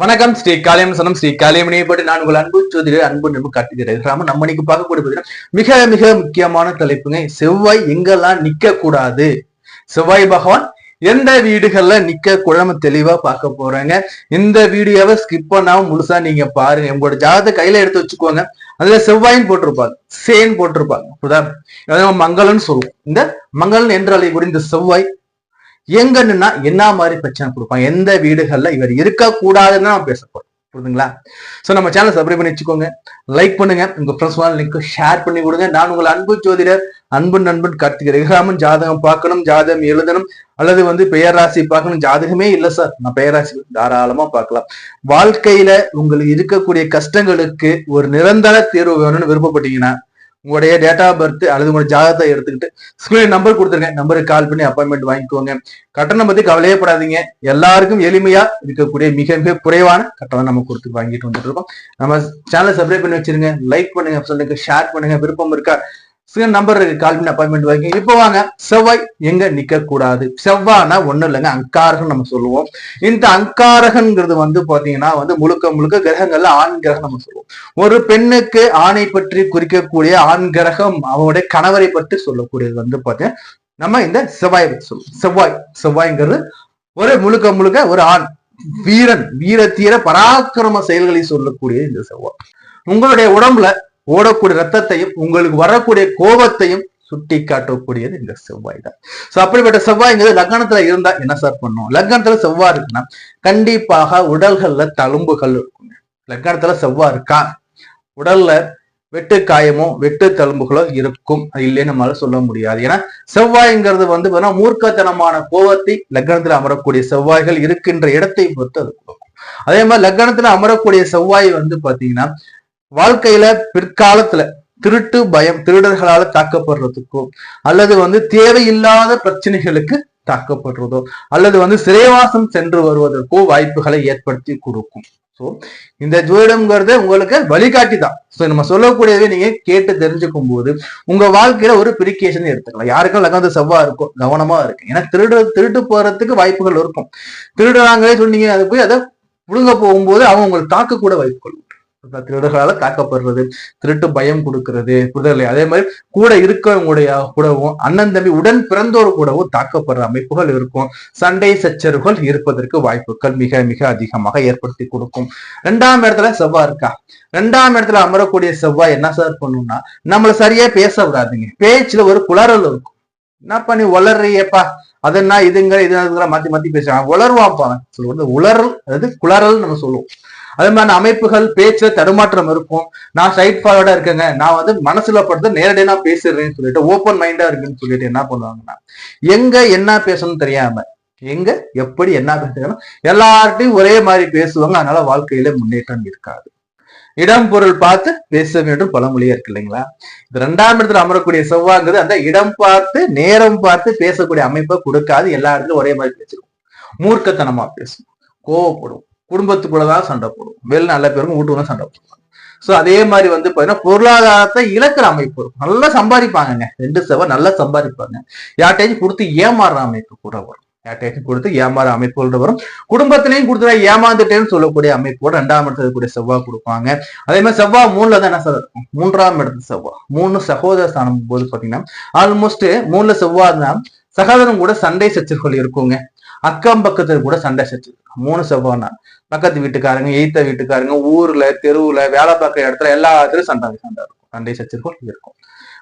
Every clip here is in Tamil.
வணக்கம் ஸ்ரீ காளியம் சனம் ஸ்ரீ காளியமணியை பற்றி நான் உங்கள் அன்பு ஜோதிடர் அன்பு நம்பு காட்டுகிறேன் ராம நம்ம இன்னைக்கு பார்க்கக்கூடிய மிக மிக முக்கியமான தலைப்புங்க. செவ்வாய் எங்கெல்லாம் நிக்க கூடாது செவ்வாய் பகவான் எந்த வீடுகள்ல நிக்க குழம்பு தெளிவா பார்க்க போறாங்க. இந்த வீடியோவை ஸ்கிப் பண்ணாம முழுசா நீங்க பாருங்க. உங்களோட ஜாதகத்தை கையில எடுத்து வச்சுக்கோங்க. அதுல செவ்வாயின் போட்டிருப்பாங்க சேன் போட்டிருப்பாங்க புரியுதா? மங்களம்னு சொல்லுவோம். இந்த மங்களன் என்றாலே கூட இந்த செவ்வாய் எங்க என்ன மாதிரி பிரச்சனை கொடுப்பாங்க? எந்த வீடுகள்ல இவர் இருக்கக்கூடாதுன்னு நான் தான் பேச போறோம் புரியுதுங்களா சோ நம்ம சேனல் சப்ஸ்கிரைப் பண்ணி வச்சுக்கோங்க. லைக் பண்ணுங்க. உங்க ஃப்ரெண்ட்ஸ் லிங்க் ஷேர் பண்ணி கொடுங்க. நான் உங்கள் அன்பு ஜோதிடர் அன்பு நண்பன் கார்த்திகை ரகுராமன். ஜாதகம் பார்க்கணும் ஜாதகம் எழுதணும் அல்லது வந்து பெயர் ராசி பார்க்கணும். ஜாதகமே இல்லை சார் நான் பெயர் ராசி தாராளமா பார்க்கலாம். வாழ்க்கையில உங்களுக்கு இருக்கக்கூடிய கஷ்டங்களுக்கு ஒரு நிரந்தர தீர்வு வேணும்னு விருப்பப்பட்டீங்கன்னா உங்களுடைய டேட் ஆஃப் பர்த் அல்லது உங்களோட ஜாதகத்தை எடுத்துக்கிட்டு ஸ்கிரீன் நம்பர் கொடுத்துருங்க. நம்பருக்கு கால் பண்ணி அப்பாயின்மெண்ட் வாங்கிக்கோங்க. கட்டணம் பத்தி கவலையே படாதீங்க. எல்லாருக்கும் எளிமையா இருக்கக்கூடிய மிக மிக குறைவான கட்டணம் நம்ம கொடுத்து வாங்கிட்டு வந்துட்டு இருக்கோம். நம்ம சேனலை சப்ஸ்கிரைப் பண்ணி வச்சிருங்க. லைக் பண்ணுங்க சொல்லுங்க ஷேர் பண்ணுங்க. விருப்பம் இருக்கா? நம்பர் கால் பண்ணி அப்பாயின்மெண்ட் வாங்கி. இப்போ வாங்க. செவ்வாய் எங்க நிக்க கூடாது செவ்வானா ஒண்ணும் இல்லைங்க. அங்காரகன் நம்ம சொல்லுவோம். இந்த அங்காரகன்ங்கிறது வந்து பாத்தீங்கன்னா வந்து முழுக்க முழுக்க கிரகங்கள்ல ஆண் கிரகம் நம்ம சொல்லுவோம். ஒரு பெண்ணுக்கு ஆணை பற்றி குறிக்கக்கூடிய ஆண் கிரகம் அவனுடைய கணவரை பற்றி சொல்லக்கூடியது வந்து பாத்தீங்கன்னா நம்ம இந்த செவ்வாய் சொல்லுவோம். செவ்வாய். செவ்வாய்ங்கிறது ஒரு முழுக்க முழுக்க ஒரு ஆண். வீரன். வீரத்தீர பராக்கிரம செயல்களை சொல்லக்கூடிய இந்த செவ்வாய். உங்களுடைய உடம்புல ஓடக்கூடிய ரத்தத்தையும் உங்களுக்கு வரக்கூடிய கோபத்தையும் சுட்டி காட்டக்கூடியது இந்த செவ்வாய் தான். சோ அப்படிப்பட்ட செவ்வாய்ங்கிறது லக்னத்துல இருந்தா என்ன சார் பண்ணும்? லக்னத்துல செவ்வாய் இருக்குன்னா கண்டிப்பாக உடல்கள்ல தழும்புகள் இருக்குங்க லக்னத்துல செவ்வாய் இருக்கா? உடல்ல வெட்டு காயமோ வெட்டு தழும்புகளோ இருக்கும். அது இல்லைன்னு நம்மளால சொல்ல முடியாது. ஏன்னா செவ்வாய்ங்கிறது வந்து பார்த்தீங்கன்னா மூர்க்கத்தனமான கோபத்தை லக்னத்துல அமரக்கூடிய செவ்வாய்கள் இருக்கின்ற இடத்தை பொறுத்து அது கொடுக்கும். அதே மாதிரி லக்னத்துல அமரக்கூடிய செவ்வாய் வந்து பாத்தீங்கன்னா வாழ்க்கையில பிற்காலத்துல திருட்டு பயம் திருடர்களால தாக்கப்படுறதுக்கோ அல்லது வந்து தேவையில்லாத பிரச்சனைகளுக்கு தாக்கப்படுறதோ அல்லது வந்து சிறைவாசம் சென்று வருவதற்கோ வாய்ப்புகளை ஏற்படுத்தி கொடுக்கும். சோ இந்த ஜோதிடம்ங்கிறது உங்களுக்கு வழிகாட்டி தான் சோ நம்ம சொல்லக்கூடியதை நீங்க கேட்டு தெரிஞ்சுக்கும் போது உங்க வாழ்க்கையில ஒரு பிரிகேஷன் எடுத்துக்கலாம். யாருக்கும் லகந்த செவ்வா இருக்கும் கவனமா இருக்கு. ஏன்னா திருடு திருட்டு போறதுக்கு வாய்ப்புகள் இருக்கும். திருடுறாங்களே சொன்னீங்க அது போய் அதை புழுங்க போகும்போது அவங்க உங்களுக்கு தாக்க கூட வாய்ப்புகள் உண்டு. திருடர்களால தாக்கப்படுறது திருட்டு பயம் கொடுக்கறது புரிதலை அதே மாதிரி கூட இருக்கவங்களுடைய கூடவும் அண்ணன் தம்பி உடன் பிறந்தோர் கூடவும் தாக்கப்படுற அமைப்புகள் இருக்கும். சண்டை சச்சரவுகள் இருப்பதற்கு வாய்ப்புகள் மிக மிக அதிகமாக ஏற்படுத்தி கொடுக்கும். ரெண்டாம் இடத்துல செவ்வாய் இருக்கா? ரெண்டாம் இடத்துல அமரக்கூடிய செவ்வாய் என்ன சார் பண்ணும்னா நம்மள சரியா பேச விடாதுங்க. பேச்சுல ஒரு குளறல் இருக்கும். என்ன பண்ணி உளறியப்பா? அதென்ன இதுங்க இது மாத்தி மாத்தி பேசுவாங்க உளருவாப்பா சொல்லுவது உளறல் அதாவது குளறல் நம்ம சொல்லுவோம். அதே மாதிரி அமைப்புகள் பேச்சுல தடுமாற்றம் இருக்கும். நான் சைட் ஃபார்வர்டா இருக்கேங்க. நான் வந்து மனசுல படுத்து நேரடியாக நான் பேசிடுறேன்னு சொல்லிட்டு ஓப்பன் மைண்டா இருக்குன்னு சொல்லிட்டு என்ன பண்ணுவாங்கன்னா எங்க என்ன பேசணும்னு தெரியாம எங்க எப்படி என்ன பேசணும் எல்லார்ட்டையும் ஒரே மாதிரி பேசுவாங்க. அதனால வாழ்க்கையில முன்னேற்றம் இருக்காது. இடம் பொருள் பார்த்து பேச வேண்டும். பழமொழியா இருக்கு இல்லைங்களா? இது ரெண்டாம் இடத்துல அமரக்கூடிய செவ்வாங்கிறது அந்த இடம் பார்த்து நேரம் பார்த்து பேசக்கூடிய அமைப்பை கொடுக்காது. எல்லா இடத்துலயும் ஒரே மாதிரி பேசிடும் மூர்க்கத்தனமா பேசும் கோவப்படும் குடும்பத்துக்குள்ள தான் சண்டை போடும். வெளில நல்ல பேருக்கும் வீட்டுக்குள்ள சண்டை போடுவாங்க. சோ அதே மாதிரி வந்து பாத்தீங்கன்னா பொருளாதாரத்தை இழக்கிற அமைப்பு இருக்கும். நல்லா சம்பாதிப்பாங்கங்க. ரெண்டு செவ்வாய் நல்லா சம்பாதிப்பாங்க. யார்ட்டையும் கொடுத்து ஏமாறுற அமைப்பு கூட வரும். யார்ட்டையும் கொடுத்து ஏமாற அமைப்புகள் வரும். குடும்பத்திலையும் கொடுத்துட்டா ஏமாந்துட்டேன்னு சொல்லக்கூடிய அமைப்போட ரெண்டாம் இடத்துல இருக்கக்கூடிய செவ்வாய் கொடுப்பாங்க. அதே மாதிரி செவ்வாய் மூணுல தான் என்ன சார் இருக்கும்? மூன்றாம் இடத்து செவ்வாய் மூணு சகோதர ஸ்தானம் போது பாத்தீங்கன்னா ஆல்மோஸ்ட் மூணுல செவ்வாய் தான் சகோதரன் கூட சண்டை சச்சர்கள் இருக்குங்க. அக்கம் பக்கத்துல கூட சண்டை சச்சரவு. மூணு செவ்வாய்னா பக்கத்து வீட்டுக்காரங்க எய்த்த வீட்டுக்காரங்க ஊர்ல தெருவுல வேலை பார்க்குற இடத்துல எல்லா இடத்துலயும் சண்டை சண்டை இருக்கும். சண்டை சச்சரவுகள் இருக்கும்.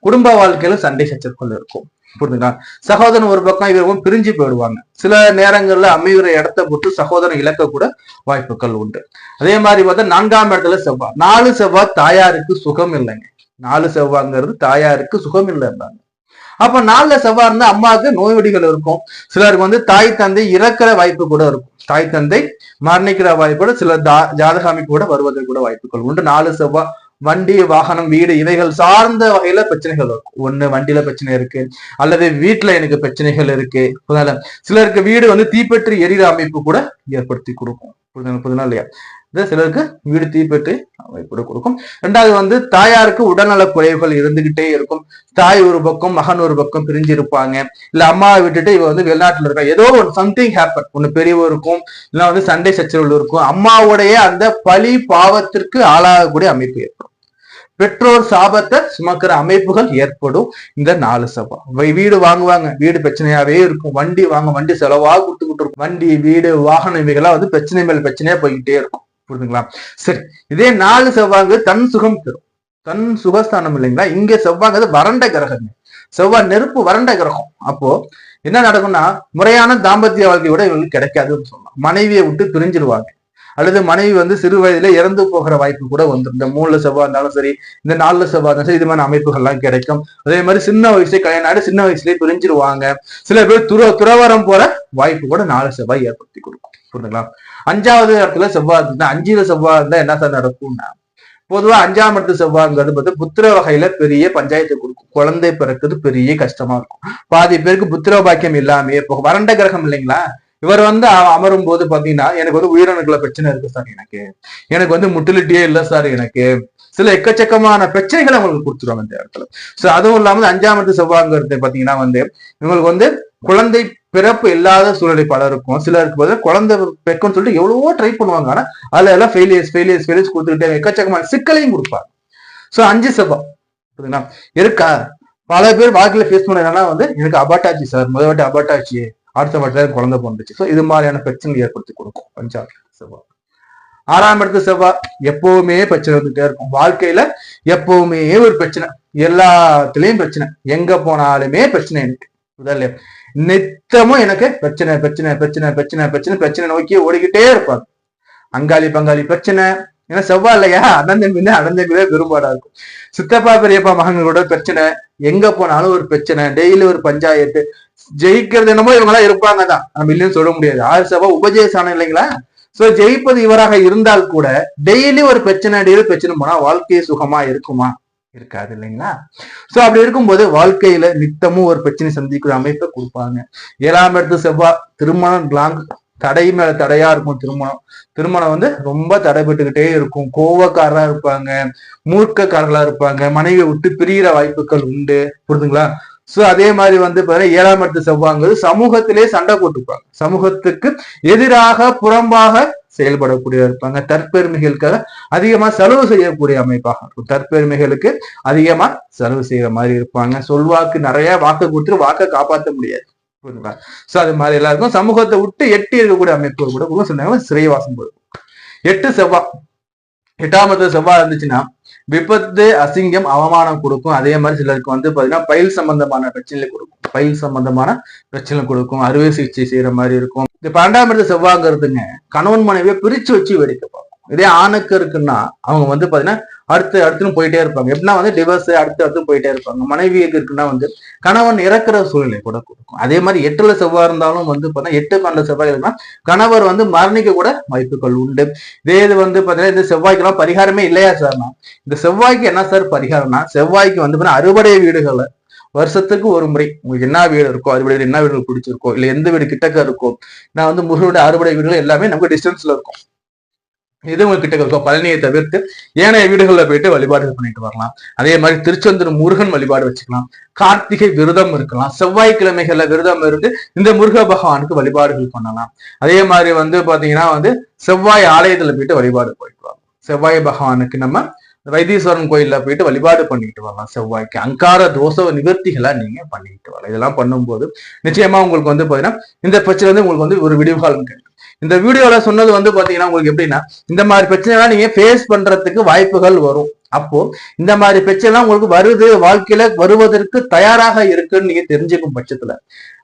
குடும்ப வாழ்க்கையில சண்டை சச்சரவுகள் இருக்கும். புரிஞ்சுங்களா சகோதரன் ஒரு பக்கம் இவரும் பிரிஞ்சு போயிடுவாங்க. சில நேரங்கள்ல அமைகிற இடத்த போட்டு சகோதரன் இழக்க கூட வாய்ப்புகள் உண்டு. அதே மாதிரி பார்த்தா நான்காம் இடத்துல செவ்வாய் நாலு செவ்வாய் தாயாருக்கு சுகம் இல்லைங்க. நாலு செவ்வாங்கிறது தாயாருக்கு சுகம் இல்லைன்றாங்க. அப்ப நாலுல செவ்வாய் இருந்தா அம்மாவுக்கு நோய்வடிகள் இருக்கும். சிலருக்கு வந்து தாய் தந்தை இறக்கிற வாய்ப்பு கூட இருக்கும். தாய் தந்தை மரணிக்கிற வாய்ப்போட சில ஜாதக அமைப்பு கூட வருவதற்கு கூட வாய்ப்புகள் உண்டு. நாலு செவ்வாய் வண்டி வாகனம் வீடு இவைகள் சார்ந்த வகையில பிரச்சனைகள் இருக்கும். ஒண்ணு வண்டியில பிரச்சனை இருக்கு. அல்லது வீட்டுல எனக்கு பிரச்சனைகள் இருக்கு. சிலருக்கு வீடு வந்து தீப்பற்றி எரிகிற அமைப்பு கூட ஏற்படுத்தி கொடுக்கும். புதுனா இல்லையா? இது சிலருக்கு வீடு தீப்பெற்று அமைப்பு கொடுக்கும். ரெண்டாவது வந்து தாயாருக்கு உடல்நல குறைவுகள் இருந்துகிட்டே இருக்கும். தாய் ஒரு பக்கம் மகன் ஒரு பக்கம் பிரிஞ்சு இருப்பாங்க. இல்ல அம்மாவை விட்டுட்டு இவ வந்து வெளிநாட்டுல இருக்கா? ஏதோ ஒரு சம்திங் ஹேப்பன் ஒண்ணு பெரியவ இருக்கும் இல்ல வந்து சண்டை சச்சரவுகள் இருக்கும். அம்மாவுடைய அந்த பழி பாவத்திற்கு ஆளாகக்கூடிய அமைப்பு ஏற்படும். பெற்றோர் சாபத்தை சுமக்கிற அமைப்புகள் ஏற்படும். இந்த நாலு சபா. வீடு வாங்குவாங்க. வீடு பிரச்சனையாவே இருக்கும். வண்டி வாங்க வண்டி செலவாக கொடுத்துக்கிட்டு இருக்கும். வண்டி வீடு வாகனம் இவைகள்லாம் வந்து பிரச்சனை மேல் பிரச்சனையா போய்கிட்டே இருக்கும். புரியுதுங்களா சரி இதே நாலு செவ்வாங்கு தன் சுகம் தரும். தன் சுகஸ்தானம் இல்லைங்களா? இங்க செவ்வாங்கிறது வறண்ட கிரகங்க செவ்வாய் நெருப்பு வறண்ட கிரகம். அப்போ என்ன நடக்கும்னா முறையான தாம்பத்திய வாழ்க்கையோட இவங்களுக்கு கிடைக்காதுன்னு சொல்லலாம். மனைவியை விட்டு பிரிஞ்சிருவாங்க. அல்லது மனைவி வந்து சிறு வயதில இறந்து போகிற வாய்ப்பு கூட வந்துடும். இந்த மூணுல செவ்வாய் இருந்தாலும் சரி இந்த நாலுல செவ்வாய் இருந்தாலும் சரி இது மாதிரி அமைப்புகள்லாம் கிடைக்கும். அதே மாதிரி சின்ன வயசுல கல்யாணம் ஆகி சின்ன வயசுலயே பிரிஞ்சிருவாங்க. சில பேர் துற துறவரம் போற வாய்ப்பு கூட நாலு செவ்வாய் ஏற்படுத்தி கொடுக்கும். புரியுதுங்களா அஞ்சாவது இடத்துல செவ்வாய் இருந்தா அஞ்சுல செவ்வாய் இருந்தா என்ன சார் நடக்கும்னா பொதுவா அஞ்சாம் இடத்து செவ்வாய்ங்கிறது பார்த்து புத்திர வகையில பெரிய பஞ்சாயத்தை கொடுக்கும். குழந்தை பிறக்குது பெரிய கஷ்டமா இருக்கும். பாதி பேருக்கு புத்திர பாக்கியம் இல்லாம இப்போ வறண்ட கிரகம் இல்லைங்களா? இவர் வந்து அமரும் போது பாத்தீங்கன்னா எனக்கு வந்து உயிரணுக்கள பிரச்சனை இருக்கு சார் எனக்கு. எனக்கு வந்து முட்டிலிட்டியே இல்ல சார் எனக்கு. சில எக்கச்சக்கமான பிரச்சனைகளை அவங்களுக்கு கொடுத்துருவாங்க இந்த இடத்துல. சோ அதுவும் இல்லாமல் அஞ்சாம் இடத்து செவ்வாய்ங்கிறது பாத்தீங்கன்னா வந்து இவங்களுக்கு வந்து குழந்தை பிறப்பு இல்லாத சூழ்நிலை பல இருக்கும் சிலருக்கு பதில் குழந்தை பெக்குன்னு சொல்லிட்டு எவ்வளவோ ட்ரை பண்ணுவாங்க. ஆனா அதுல எல்லாம் ஃபெயிலியர்ஸ் ஃபெயிலியர்ஸ் ஃபெயிலியர்ஸ் கொடுத்துக்கிட்டே எக்கச்சக்கமான சிக்கலையும் கொடுப்பாங்க. சோ அஞ்சு செவ்வாய். புரியுதுங்களா? இருக்கா? பல பேர் வாழ்க்கையில ஃபேஸ் பண்ண என்னன்னா வந்து எனக்கு அபாட்டாச்சு சார் முதல் வாட்டி அபாட்டாச்சு அடுத்த வாட்டி தான் குழந்தை பிறந்துச்சு. ஸோ இது மாதிரியான பிரச்சனை ஏற்படுத்தி கொடுக்கும். பஞ்சாப் செவ்வாய். ஆறாம் இடத்து செவ்வாய் எப்பவுமே பிரச்சனை வந்துட்டே இருக்கும். வாழ்க்கையில எப்பவுமே ஒரு பிரச்சனை. எல்லாத்துலயும் பிரச்சனை. எங்க போனாலுமே பிரச்சனை எனக்கு. முதல்ல நித்தமும் எனக்கு பிரச்சனை பிரச்சனை பிரச்சனை பிரச்சனை பிரச்சனை பிரச்சனை நோக்கி ஓடிக்கிட்டே இருப்பாங்க. அங்காளி பங்காளி பிரச்சனை. ஏன்னா செவ்வாய் இல்லையா? அண்ணன் தம்பி அண்ணன் தம்பி தான் இருக்கும். சித்தப்பா பெரியப்பா மகன்களோட பிரச்சனை. எங்க போனாலும் ஒரு பிரச்சனை. டெய்லி ஒரு பஞ்சாயத்து. ஜெயிக்கிறது என்னமோ இவங்க இருப்பாங்க தான். நம்ம இல்லைன்னு சொல்ல முடியாது. ஆறு சபா உபஜயசானம் இல்லைங்களா? சோ ஜெயிப்பது இவராக இருந்தால் கூட டெய்லி ஒரு பிரச்சனை டெய்லி பிரச்சனை போனா வாழ்க்கையை சுகமா இருக்குமா? இருக்காது இல்லைங்களா? சோ அப்படி இருக்கும்போது வாழ்க்கையில நித்தமும் ஒரு பிரச்சனை சந்திக்கிற அமைப்பை கொடுப்பாங்க. ஏழாம் இடத்து செவ்வாய் திருமணம் லாங் தடை மேல தடையா இருக்கும் திருமணம். திருமணம் வந்து ரொம்ப தடைபட்டுக்கிட்டே இருக்கும். கோவக்காரரா இருப்பாங்க மூர்க்கக்காரர்களா இருப்பாங்க மனைவியை விட்டு பிரியிற வாய்ப்புகள் உண்டு. புரிதுங்களா சோ அதே மாதிரி வந்து பாத்தீங்கன்னா ஏழாம் இடத்து செவ்வாங்கிறது சமூகத்திலே சண்டை போட்டுப்பாங்க. சமூகத்துக்கு எதிராக புறம்பாக செயல்படக்கூடிய இருப்பாங்க தற்பெருமைகளுக்காக அதிகமா செலவு செய்யக்கூடிய அமைப்பாக. இருக்கும் தற்பெருமைகளுக்கு அதிகமா செலவு செய்யற மாதிரி இருப்பாங்க. சொல்வாக்கு நிறைய வாக்கு கொடுத்துட்டு வாக்கை காப்பாற்ற முடியாது. புரியுதுங்களா? சோ அது மாதிரி எல்லாருக்கும் சமூகத்தை விட்டு எட்டி இருக்கக்கூடிய அமைப்புகள் கூட சொன்னாங்க சிறைவாசம் போடும் எட்டு செவ்வாய். எட்டாம் செவ்வாய் இருந்துச்சுன்னா விபத்து அசிங்கம் அவமானம் கொடுக்கும். அதே மாதிரி சிலருக்கு வந்து பாத்தீங்கன்னா பயில் சம்பந்தமான பிரச்சனைகளை கொடுக்கும். பயில் சம்பந்தமான பிரச்சனை கொடுக்கும். அறுவை சிகிச்சை செய்யற மாதிரி இருக்கும். இந்த பன்னெண்டாம் இடத்து செவ்வாய்ங்கிறதுங்க கணவன் மனைவியை பிரிச்சு வச்சு வேடிக்கை இதே ஆணுக்கு இருக்குன்னா அவங்க வந்து பாத்தீங்கன்னா அடுத்து அடுத்துன்னு போயிட்டே இருப்பாங்க. எப்படின்னா வந்து டிவர்ஸ் அடுத்து அடுத்து போயிட்டே இருப்பாங்க. மனைவிக்கு இருக்குன்னா வந்து கணவன் இறக்குற சூழ்நிலை கூட கொடுக்கும். அதே மாதிரி எட்டுல செவ்வாய் இருந்தாலும் வந்து பாத்தீங்கன்னா எட்டு பன்னெண்டு செவ்வாய் இருக்குன்னா கணவர் வந்து மரணிக்க கூட வாய்ப்புகள் உண்டு. இதே இது வந்து பாத்தீங்கன்னா இந்த செவ்வாய்க்கெல்லாம் பரிகாரமே இல்லையா சார்னா இந்த செவ்வாய்க்கு என்ன சார் பரிகாரம்னா செவ்வாய்க்கு வந்து பார்த்தீங்கன்னா அறுபடை வீடுகளை வருஷத்துக்கு ஒரு முறை உங்களுக்கு என்ன வீடு இருக்கோ அறுபடை என்ன வீடுகள் பிடிச்சிருக்கோ இல்ல எந்த வீடு கிட்டக்க இருக்கோ நான் வந்து முருகனுடைய அறுபடை வீடுகள் எல்லாமே நமக்கு டிஸ்டன்ஸ்ல இருக்கும். இது உங்களுக்கு கிட்ட இருக்கோ பழனியை தவிர்த்து ஏனைய வீடுகளில் போயிட்டு வழிபாடுகள் பண்ணிட்டு வரலாம். அதே மாதிரி திருச்செந்தூர் முருகன் வழிபாடு வச்சுக்கலாம். கார்த்திகை விரதம் இருக்கலாம். செவ்வாய்க்கிழமைகள்ல விரதம் இருந்து இந்த முருக பகவானுக்கு வழிபாடுகள் பண்ணலாம். அதே மாதிரி வந்து பாத்தீங்கன்னா வந்து செவ்வாய் ஆலயத்துல போயிட்டு வழிபாடு போயிட்டு வரலாம். செவ்வாய் பகவானுக்கு நம்ம வைத்தீஸ்வரன் கோயில்ல போயிட்டு வழிபாடு பண்ணிட்டு வரலாம். செவ்வாய்க்கு அங்கார தோஷ நிவர்த்திகளா நீங்க பண்ணிட்டு வரலாம். இதெல்லாம் பண்ணும்போது நிச்சயமா உங்களுக்கு வந்து பாத்தீங்கன்னா இந்த பிரச்சனை வந்து உங்களுக்கு வந்து ஒரு விடிவு காலம் கிடைக்கும். இந்த வீடியோல சொன்னது வந்து பாத்தீங்கன்னா உங்களுக்கு எப்படின்னா இந்த மாதிரி பிரச்சனைலாம் நீங்க ஃபேஸ் பண்றதுக்கு வாய்ப்புகள் வரும். அப்போ இந்த மாதிரி பிரச்சனை உங்களுக்கு வருது வாழ்க்கையில வருவதற்கு தயாராக இருக்குன்னு நீங்க தெரிஞ்சுக்கும் பட்சத்துல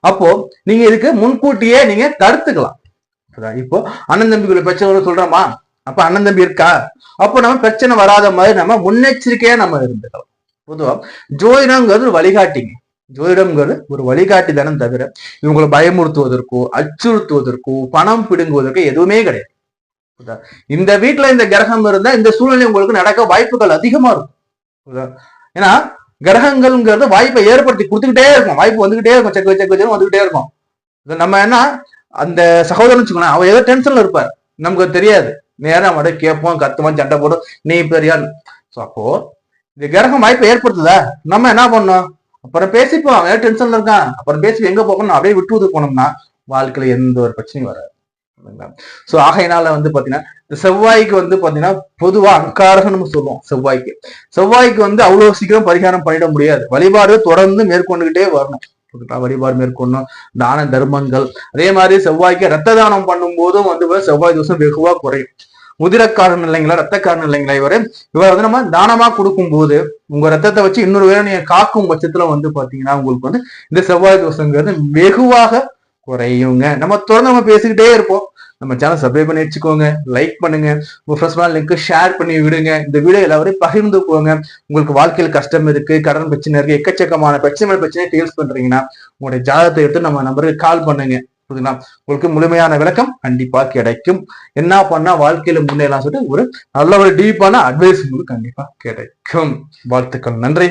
அப்போ நீங்க இதுக்கு முன்கூட்டியே நீங்க தடுத்துக்கலாம். இப்போ அண்ணன் தம்பிக்குள்ள பிரச்சனை சொல்றோமா? அப்ப அண்ணன் தம்பி இருக்கா? அப்போ நம்ம பிரச்சனை வராத மாதிரி நம்ம முன்னெச்சரிக்கையா நம்ம இருந்துக்கலாம் பொதுவா ஜோதிடங்கிறது ஒரு வழிகாட்டிங்க. ஜோதிடம்ங்கிறது ஒரு வழிகாட்டி தானே தவிர இவங்களை பயமுறுத்துவதற்கோ அச்சுறுத்துவதற்கோ பணம் பிடுங்குவதற்கோ எதுவுமே கிடையாது. இந்த வீட்டுல இந்த கிரகம் இருந்தா இந்த சூழ்நிலை உங்களுக்கு நடக்க வாய்ப்புகள் அதிகமா இருக்கும். ஏன்னா கிரகங்கள்ங்கிறது வாய்ப்பை ஏற்படுத்தி கொடுத்துக்கிட்டே இருக்கும். வாய்ப்பு வந்துகிட்டே இருக்கும். செக் செக் செக் வந்துகிட்டே இருக்கும். நம்ம என்ன அந்த சகோதரன் வச்சுக்கோங்களேன் அவர் ஏதோ டென்ஷன்ல இருப்பார். நமக்கு தெரியாது. நேரம் மட்டும் கேட்போம் கத்துவோம் சண்டை போடும். நீ பெரியார். ஸோ அப்போ இந்த கிரகம் வாய்ப்பை ஏற்படுத்துதா? நம்ம என்ன பண்ணோம் அப்புறம் பேசிப்போம். அவன் டென்ஷன்ல இருக்கான். அப்புறம் பேசி எங்க போகணும்? அப்படியே விட்டு போனோம்னா வாழ்க்கையில எந்த ஒரு பிரச்சனையும் வராது. சோ ஆகையினால வந்து பாத்தீங்கன்னா இந்த செவ்வாய்க்கு வந்து பாத்தீங்கன்னா பொதுவா அங்காரகம்னு சொல்லுவோம் செவ்வாய்க்கு. செவ்வாய்க்கு வந்து அவ்வளவு சீக்கிரம் பரிகாரம் பண்ணிட முடியாது. வழிபாடு தொடர்ந்து மேற்கொண்டுகிட்டே வரணும். வழிபாடு மேற்கொள்ளணும். தான தர்மங்கள். அதே மாதிரி செவ்வாய்க்கு ரத்த தானம் பண்ணும் போதும் வந்து செவ்வாய் தோசம் வெகுவா குறையும். முதிரக்காரன் இல்லைங்களா ரத்தக்காரன் இல்லைங்களா இவரு? இவர் வந்து நம்ம தானமா கொடுக்கும்போது உங்க ரத்தத்தை வச்சு இன்னொரு வேலை நீங்க காக்கும் பட்சத்துல வந்து பாத்தீங்கன்னா உங்களுக்கு வந்து இந்த செவ்வாய் தோசங்கிறது வெகுவாக குறையுங்க. நம்ம தொடர்ந்து நம்ம பேசிக்கிட்டே இருப்போம். நம்ம சேனல் சப்ஸ்கிரைப் பண்ணி வச்சுக்கோங்க. லைக் பண்ணுங்க. உங்க ஃப்ரெண்ட்ஸ் லிங்க் ஷேர் பண்ணி விடுங்க. இந்த வீடியோ எல்லாரையும் பகிர்ந்து போங்க. உங்களுக்கு வாழ்க்கையில் கஷ்டம் இருக்கு கடன் பிரச்சனை இருக்கு எக்கச்சக்கமான பிரச்சனை பிரச்சனை டீல்ஸ் பண்றீங்கன்னா உங்களுடைய ஜாதகத்தை எடுத்து நம்ம நம்பருக்கு கால் பண்ணுங்க. புரியுதுங்களா? உங்களுக்கு முழுமையான விளக்கம் கண்டிப்பா கிடைக்கும். என்ன பண்ணா வாழ்க்கையில முன்னேறலாம் சொல்லிட்டு ஒரு நல்ல ஒரு டீப்பான அட்வைஸ் உங்களுக்கு கண்டிப்பா கிடைக்கும். வாழ்த்துக்கள். நன்றி.